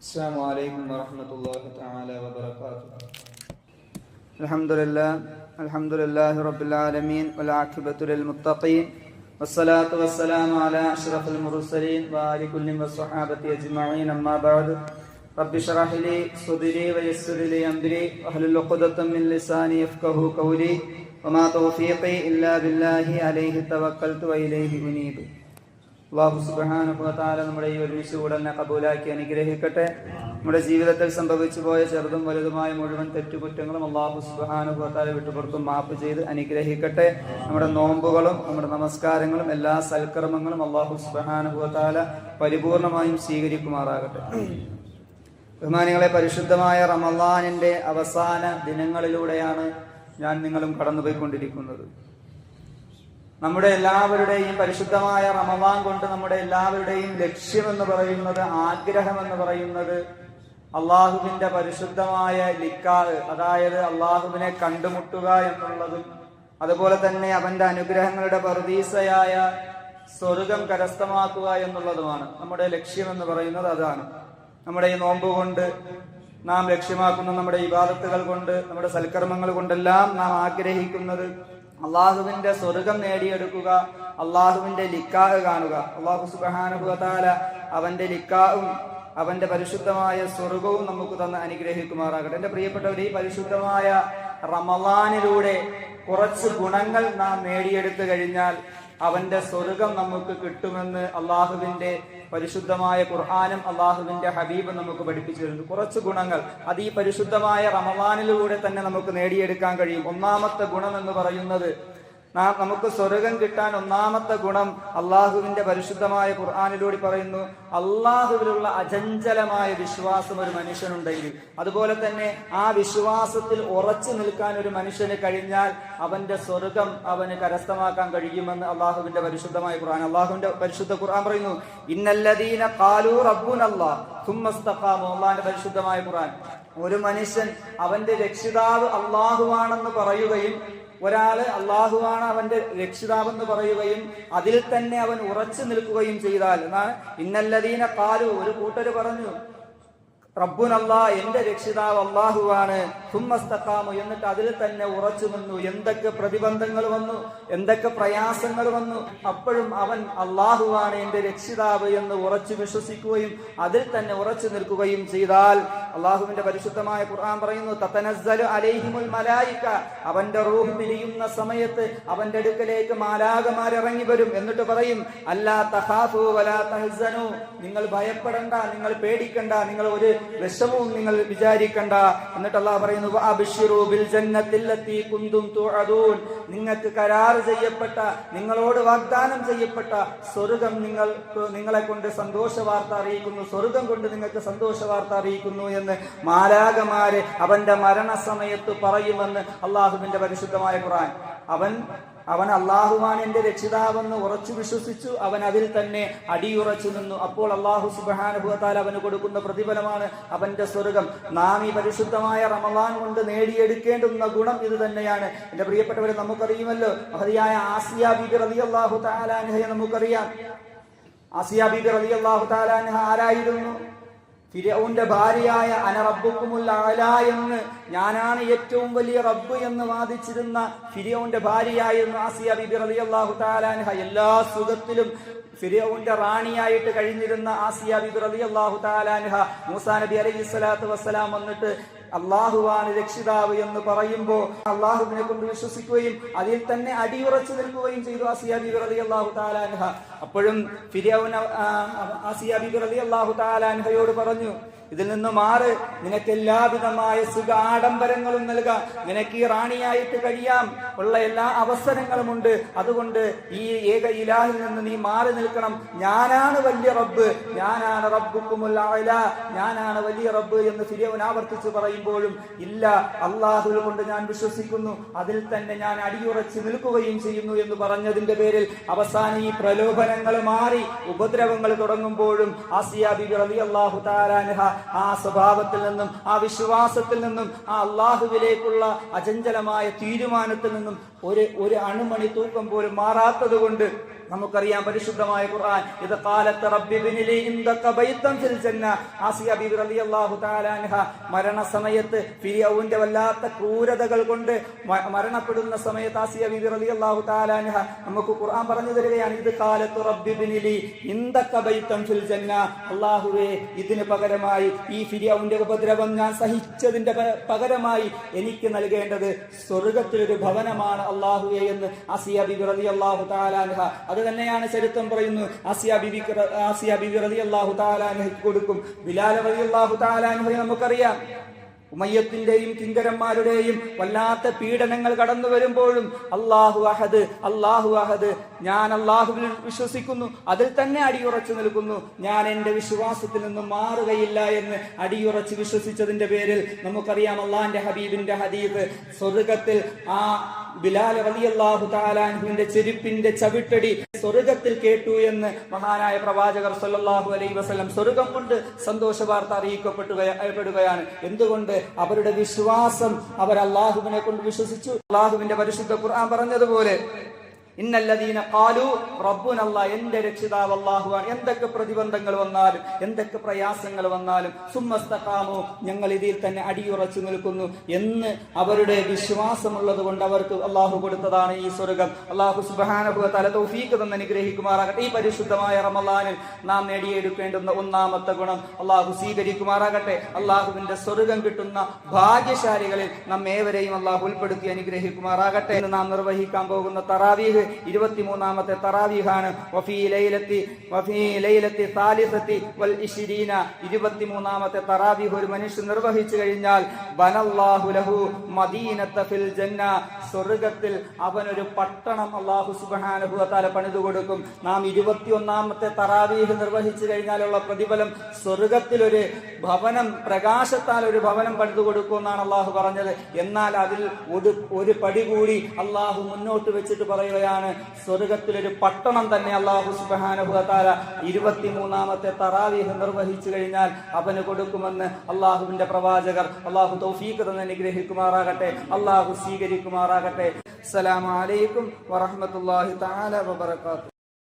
السلام عليكم ورحمة الله تعالى وبركاته الحمد لله الحمد لله رب العالمين والعاقبة للمتقين والصلاة والسلام على أشرف المرسلين وآل كل والصحابة أجمعين أما بعد رب اشرح لي صدري ويسر لي أمري واحلل عقدة من لساني يفقه قولي وما توفيقي إلا بالله عليه توكلت وإليه أنيب അള്ളാഹു സുബാനുഭവത്താല നമ്മുടെ ഈ ഒരുമിച്ച് ഉടനെ കബൂലാക്കി അനുഗ്രഹിക്കട്ടെ. നമ്മുടെ ജീവിതത്തിൽ സംഭവിച്ചു പോയ ചെറുതും വലുതുമായ മുഴുവൻ തെറ്റുകുറ്റങ്ങളും അള്ളാഹു സുബാനുഭവത്താല വിട്ടുപുറത്തും മാപ്പ് ചെയ്ത് അനുഗ്രഹിക്കട്ടെ. നമ്മുടെ നോമ്പുകളും നമ്മുടെ നമസ്കാരങ്ങളും എല്ലാ സൽക്കർമ്മങ്ങളും അള്ളാഹു സുബാനുഭവത്താല പരിപൂർണമായും സ്വീകരിക്കുമാറാകട്ടെ. ബഹുമാനികളെ പരിശുദ്ധമായ റമലാനിന്റെ അവസാന ദിനങ്ങളിലൂടെയാണ് ഞാൻ നിങ്ങളും കടന്നുപോയിക്കൊണ്ടിരിക്കുന്നത്. നമ്മുടെ എല്ലാവരുടെയും പരിശുദ്ധമായ റമവാൻ കൊണ്ട് നമ്മുടെ എല്ലാവരുടെയും ലക്ഷ്യമെന്ന് പറയുന്നത് ആഗ്രഹം എന്ന് പറയുന്നത് അള്ളാഹുവിന്റെ പരിശുദ്ധമായ ലിക്കാഹ് അതായത് അള്ളാഹുവിനെ കണ്ടുമുട്ടുക എന്നുള്ളതും അതുപോലെ തന്നെ അവന്റെ അനുഗ്രഹങ്ങളുടെ പ്രതീസയായ സ്വർഗം കരസ്ഥമാക്കുക എന്നുള്ളതുമാണ്. നമ്മുടെ ലക്ഷ്യമെന്ന് പറയുന്നത് അതാണ്. നമ്മുടെ ഈ നോമ്പ് കൊണ്ട് നാം ലക്ഷ്യമാക്കുന്ന നമ്മുടെ ഇബാദത്തുകൾ കൊണ്ട് നമ്മുടെ സൽക്കർമ്മങ്ങൾ കൊണ്ടെല്ലാം നാം ആഗ്രഹിക്കുന്നത് അള്ളാഹുവിന്റെ സ്വർഗം നേടിയെടുക്കുക അള്ളാഹുവിന്റെ ലിക്കാഹ് കാണുക. അള്ളാഹു സുബാനുഭവത്താല അവന്റെ ലിക്കാഹും അവന്റെ പരിശുദ്ധമായ സ്വർഗവും നമുക്ക് തന്ന് അനുഗ്രഹിക്കുമാറാകട്ടെ. എന്റെ പ്രിയപ്പെട്ടവർ ഈ പരിശുദ്ധമായ റമലാനിലൂടെ കുറച്ച് ഗുണങ്ങൾ നാം നേടിയെടുത്തു കഴിഞ്ഞാൽ അവന്റെ സ്വർഗം നമുക്ക് കിട്ടുമെന്ന് അള്ളാഹുവിന്റെ പരിശുദ്ധമായ ഖുർആാനും അള്ളാഹുവിന്റെ ഹബീബും നമുക്ക് പഠിപ്പിച്ചു തരുന്നു കുറച്ച് ഗുണങ്ങൾ. അത് ഈ പരിശുദ്ധമായ റമവാനിലൂടെ തന്നെ നമുക്ക് നേടിയെടുക്കാൻ കഴിയും. ഒന്നാമത്തെ ഗുണം എന്ന് പറയുന്നത് നാം നമുക്ക് സ്വർഗം കിട്ടാൻ ഒന്നാമത്തെ ഗുണം അള്ളാഹുവിന്റെ പരിശുദ്ധമായ ഖുർആാനിലൂടെ പറയുന്നു അള്ളാഹുവിലുള്ള അചഞ്ചലമായ വിശ്വാസം ഒരു മനുഷ്യനുണ്ടെങ്കിൽ അതുപോലെ തന്നെ ആ വിശ്വാസത്തിൽ ഉറച്ചു നിൽക്കാൻ ഒരു മനുഷ്യന് കഴിഞ്ഞാൽ അവന്റെ സ്വർഗം അവന് കരസ്ഥമാക്കാൻ കഴിയുമെന്ന് അള്ളാഹുവിന്റെ പരിശുദ്ധമായ ഖുർആൻ അള്ളാഹുവിന്റെ പരിശുദ്ധ ഖുർആൻ പറയുന്നു ഇന്നല്ലദീന റബ്ബുനല്ലാ സുമ്മസ്തഖാമു അള്ളാഹിന്റെ പരിശുദ്ധമായ ഖുർആൻ. ഒരു മനുഷ്യൻ അവന്റെ രക്ഷിതാവ് അള്ളാഹുവാണെന്ന് പറയുകയും ഒരാൾ അള്ളാഹുവാണ് അവന്റെ രക്ഷിതാവെന്ന് പറയുകയും അതിൽ തന്നെ അവൻ ഉറച്ചു നിൽക്കുകയും ചെയ്താൽ എന്നാണ്. ഇന്നല്ലദീന കാലു ഒരു കൂട്ടര് പറഞ്ഞു റബ്ബുനല്ലാ എന്റെ രക്ഷിതാവ് അള്ളാഹുവാണ്. തുമ്മസ്തക്കാമു എന്നിട്ട് അതിൽ തന്നെ ഉറച്ചു നിന്നു. എന്തൊക്കെ പ്രതിബന്ധങ്ങൾ വന്നു? എന്തൊക്കെ പ്രയാസങ്ങൾ വന്നു? അപ്പോഴും അവൻ അള്ളാഹുവാണ് എന്റെ രക്ഷിതാവ് എന്ന് ഉറച്ചു വിശ്വസിക്കുകയും അതിൽ തന്നെ ഉറച്ചു നിൽക്കുകയും ചെയ്താൽ അള്ളാഹുവിന്റെ പരിശുദ്ധമായ ഖുർആൻ പറയുന്നു തത്തനസ്സലു അലൈഹിമുൽ മലായിക്ക അവന്റെ റൂഹ് പിരിയുന്ന സമയത്ത് അവന്റെ അടുക്കലേക്ക് മാലാകമാരിറങ്ങി വരും. എന്നിട്ട് പറയും അല്ലാ തഹാഫു വലാ തഹസനു. നിങ്ങൾ ഭയപ്പെടണ്ട നിങ്ങൾ പേടിക്കണ്ട. നിങ്ങൾ ഒരു വിഷമവും നിങ്ങൾ വിചാരിക്കണ്ട. എന്നിട്ട് അള്ളാഹ് പറയുന്നു "വഅബ്ശിറൂ ബിൽ ജന്നത്തില്ലത്തി കുന്തും തുഅദൂൻ. നിങ്ങൾക്ക് കരാർ ചെയ്യപ്പെട്ട നിങ്ങളോട് വാഗ്ദാനം ചെയ്യപ്പെട്ട സ്വർഗം നിങ്ങൾ നിങ്ങളെ കൊണ്ട് സന്തോഷ വാർത്ത അറിയിക്കുന്നു. സ്വർഗം കൊണ്ട് നിങ്ങൾക്ക് സന്തോഷ വാർത്ത അറിയിക്കുന്നു എന്ന് മാലാകമാര് അവന്റെ മരണസമയത്ത് പറയുമെന്ന് അള്ളാഹുവിന്റെ പരിശുദ്ധമായ ഖുറാൻ അവൻ അവൻ അള്ളാഹുവാൻ എന്റെ രക്ഷിതാവെന്ന് ഉറച്ചു വിശ്വസിച്ചു അവൻ അതിൽ തന്നെ അടിയുറച്ചു നിന്നു. അപ്പോൾ അള്ളാഹു സുബാനുഭവത്താൽ അവന് കൊടുക്കുന്ന പ്രതിഫലമാണ് അവന്റെ സ്വർഗം. നാം ഈ പരിശുദ്ധമായ റമലാൻ കൊണ്ട് നേടിയെടുക്കേണ്ടുന്ന ഗുണം ഇത് തന്നെയാണ്. എന്റെ പ്രിയപ്പെട്ടവരെ നമുക്കറിയുമല്ലോ മഹതിയായ ആസിയ ബിബി റലി അള്ളാഹു താലാൻഹയെ നമുക്കറിയാം. ആസിയ ബിബി റലി അള്ളാഹു താലാൻഹ ആരായിരുന്നു? ഫിരൗന്റെ ഭാര്യയായ അനറബുക്കുമുല്ല അല എന്ന് ഞാനാണ് ഏറ്റവും വലിയ റബ്ബ് എന്ന് വാദിച്ചിരുന്ന ഫിരൗന്റെ ഭാര്യയായിരുന്നു ആസിയ ബിബി റബി അള്ളാഹു താലാൻഹ എല്ലാ സുഖത്തിലും ഫിരൗന്റെ റാണിയായിട്ട് കഴിഞ്ഞിരുന്ന ആസിയ ബിബി റബി അള്ളാഹു താലാൻഹ മൂസാ നബി അലൈഹി സ്വലാത്തു വസ്സലാം വന്നിട്ട് അള്ളാഹുവാണ് രക്ഷിതാവ് എന്ന് പറയുമ്പോൾ അള്ളാഹുവിനെ കൊണ്ട് വിശ്വസിക്കുകയും അതിൽ തന്നെ അടിയുറച്ചു നിൽക്കുകയും ചെയ്തു ആസിയ അപ്പോഴും അള്ളാഹു ആസിയ ബിബി റളിയല്ലാഹു തആലാൻഹയോട് പറഞ്ഞു ഇതിൽ നിന്ന് മാറ് നിനക്ക് എല്ലാവിധമായ സുഖ ആഡംബരങ്ങളും നൽകാം. നിനക്ക് ഈ റാണിയായിട്ട് കഴിയാം. ഉള്ള എല്ലാ അവസരങ്ങളും ഉണ്ട്. അതുകൊണ്ട് ഈ ഏക ഇലാഹിൽ നിന്ന് നീ മാറി നിൽക്കണം. ഞാനാണ് വലിയ റബ്ബ്. ഞാനാണ് റബ്ബുക്കുമുല്ല ഞാനാണ് വലിയ റബ്ബ് എന്ന് ഫിരിയവൻ ആവർത്തിച്ച് പറയുമ്പോഴും ഇല്ല അള്ളാഹുൽ കൊണ്ട് ഞാൻ വിശ്വസിക്കുന്നു അതിൽ തന്നെ ഞാൻ അടിയുറച്ച് നിൽക്കുകയും ചെയ്യുന്നു എന്ന് പറഞ്ഞതിന്റെ പേരിൽ അവസാനം ഈ പ്രലോഭനങ്ങൾ മാറി ഉപദ്രവങ്ങൾ തുടങ്ങുമ്പോഴും ആസിയ ബിബി അള്ളാഹു താരാനഹ ആ സ്വഭാവത്തിൽ നിന്നും ആ വിശ്വാസത്തിൽ നിന്നും ആ അള്ളാഹുവിലേക്കുള്ള അചഞ്ചലമായ തീരുമാനത്തിൽ നിന്നും ഒരു ഒരു അണുമണി തൂക്കം പോലും മാറാത്തത് കൊണ്ട് നമുക്കറിയാം പരിശുദ്ധമായ ഖുർആൻ ഇത് കാലത്ത് റബ്ബി ബിനിലി ബൈത്തം ഫിൽ ജന്ന ആസിയ ബീബി റളിയല്ലാഹു തആല അൻഹ മരണസമയത്ത് ഫിർഔന്റെ വല്ലാത്ത ക്രൂരതകൾ കൊണ്ട് മരണപ്പെടുന്ന സമയത്ത് ആസിയ ബിബി റളിയല്ലാഹു തആല അൻഹ നമുക്ക് ഖുർആൻ പറഞ്ഞു തരികയാണ് ഇത് കാലത്ത് റബ്ബി ഇന്തക്ക ബൈത്തം ഫിൽ ജന്ന അല്ലാഹുവേ ഇതിന് പകരമായി ഈ ഫിർഔന്റെ ഉപദ്രവം ഞാൻ സഹിച്ചതിന്റെ പകരമായി എനിക്ക് നൽകേണ്ടത് സ്വർഗത്തിലൊരു ഭവനമാണ് അള്ളാഹുവെ എന്ന് ആസിയ ബിബി റതി അള്ളാഹു താലാൻഹ അത് തന്നെയാണ് ചരിത്രം പറയുന്നു. ആസിയ ബിബി ആസിയ ബിബി റതി അള്ളാഹു താലാൻഹയ്ക്ക് കൊടുക്കും. ബിലാൽ റതി അള്ളാഹു താലാൻഹയെ നമുക്കറിയാം. ഉമയ്യത്തിന്റെയും കിങ്കരന്മാരുടെയും വല്ലാത്ത പീഡനങ്ങൾ കടന്നു വരുമ്പോഴും അള്ളാഹു അഹദ് അള്ളാഹു അഹദ് ഞാൻ അള്ളാഹുവിൽ വിശ്വസിക്കുന്നു. അതിൽ തന്നെ അടിയുറച്ചു നിൽക്കുന്നു. ഞാൻ എന്റെ വിശ്വാസത്തിൽ നിന്നും മാറുകയില്ല എന്ന് അടിയുറച്ച് വിശ്വസിച്ചതിന്റെ പേരിൽ നമുക്കറിയാം അള്ളാഹിന്റെ ഹബീബിന്റെ ഹദീബ് സ്വർഗത്തിൽ ആ ബിലാൽ റളിയല്ലാഹു ചെരുപ്പിന്റെ ചവിട്ടടി സ്വർഗത്തിൽ കേട്ടു എന്ന് മഹാനായ പ്രവാചകർ സല്ലല്ലാഹു അലൈഹി വസല്ലം സ്വർഗം കൊണ്ട് സന്തോഷ വാർത്ത അറിയിക്കപ്പെടുകയാണ് എന്തുകൊണ്ട്? അവരുടെ വിശ്വാസം അവർ അള്ളാഹുവിനെ കൊണ്ട് വിശ്വസിച്ചു. അള്ളാഹുവിന്റെ പരിശുദ്ധ ഖുർആൻ പറഞ്ഞതുപോലെ ഇന്നല്ലദീന ഖാലു റബ്ബുനല്ല എന്റെ രക്ഷിതാവ് അല്ലാഹുവാണ്. എന്തൊക്കെ പ്രതിബന്ധങ്ങൾ വന്നാലും എന്തൊക്കെ പ്രയാസങ്ങൾ വന്നാലും സുമ്മസ്തഖാമു ഞങ്ങൾ ഇതിൽ തന്നെ അടിയുറച്ചു നിൽക്കുന്നു എന്ന് അവരുടെ വിശ്വാസമുള്ളത് കൊണ്ട് അവർക്ക് അള്ളാഹു കൊടുത്തതാണ് ഈ സ്വർഗം. അള്ളാഹു സുബ്ഹാനഹു തല തോഫീക്ക് തന്നെ അനുഗ്രഹിക്കുമാറാകട്ടെ. ഈ പരിശുദ്ധമായ റമലാനിൽ നാം നേടിയെടുക്കേണ്ടുന്ന ഒന്നാമത്തെ ഗുണം അള്ളാഹു സ്വീകരിക്കുമാറാകട്ടെ. അള്ളാഹുവിന്റെ സ്വർഗം കിട്ടുന്ന ഭാഗ്യശാലികളിൽ നാം ഏവരെയും അള്ളാഹു ഉൾപ്പെടുത്തി അനുഗ്രഹിക്കുമാറാകട്ടെ. എന്ന് നാം നിർവഹിക്കാൻ പോകുന്ന തറാവീഹ് ഇരുപത്തിമൂന്നാമത്തെ തറാവീഹാണ്. വഫീ ലൈലത്തി വഫീ ലൈലത്തി ഇരുപത്തിമൂന്നാമത്തെ തറാവീഹ് ഒരു മനുഷ്യൻ നിർവഹിച്ചു കഴിഞ്ഞാൽ ലഹു ഫിൽ ജന്ന. സ്വർഗത്തിൽ അവനൊരു പട്ടണം അള്ളാഹു സുബ്ഹാനഹു വതആല പണിതു കൊടുക്കും. നാം ഇരുപത്തിയൊന്നാമത്തെ തറാവീഹ് നിർവഹിച്ചു കഴിഞ്ഞാലുള്ള പ്രതിഫലം സ്വർഗത്തിലൊരു ഭവനം പ്രകാശത്താൽ ഒരു ഭവനം പണിതു കൊടുക്കുമെന്നാണ് അള്ളാഹു പറഞ്ഞത്. എന്നാൽ അതിൽ ഒരു ഒരു പടി കൂടി അള്ളാഹു മുന്നോട്ട് വെച്ചിട്ട് പറയുകയാണ് സ്വർഗത്തിലൊരു പട്ടണം തന്നെ അള്ളാഹു സുബാനുഭവത്താല ഇരുപത്തിമൂന്നാമത്തെ തറാവീഹ് നിർവഹിച്ചു കഴിഞ്ഞാൽ അവന് കൊടുക്കുമെന്ന് അള്ളാഹുവിന്റെ പ്രവാചകർ അള്ളാഹു തൗഫീഖ് തന്നെ അനുഗ്രഹിക്കുമാറാകട്ടെ. അള്ളാഹു സ്വീകരിക്കുമാറാകട്ടെ. അസ്സലാമു അലൈക്കും വറഹ്മത്തുള്ളാഹി തആല വബറകാതുഹു.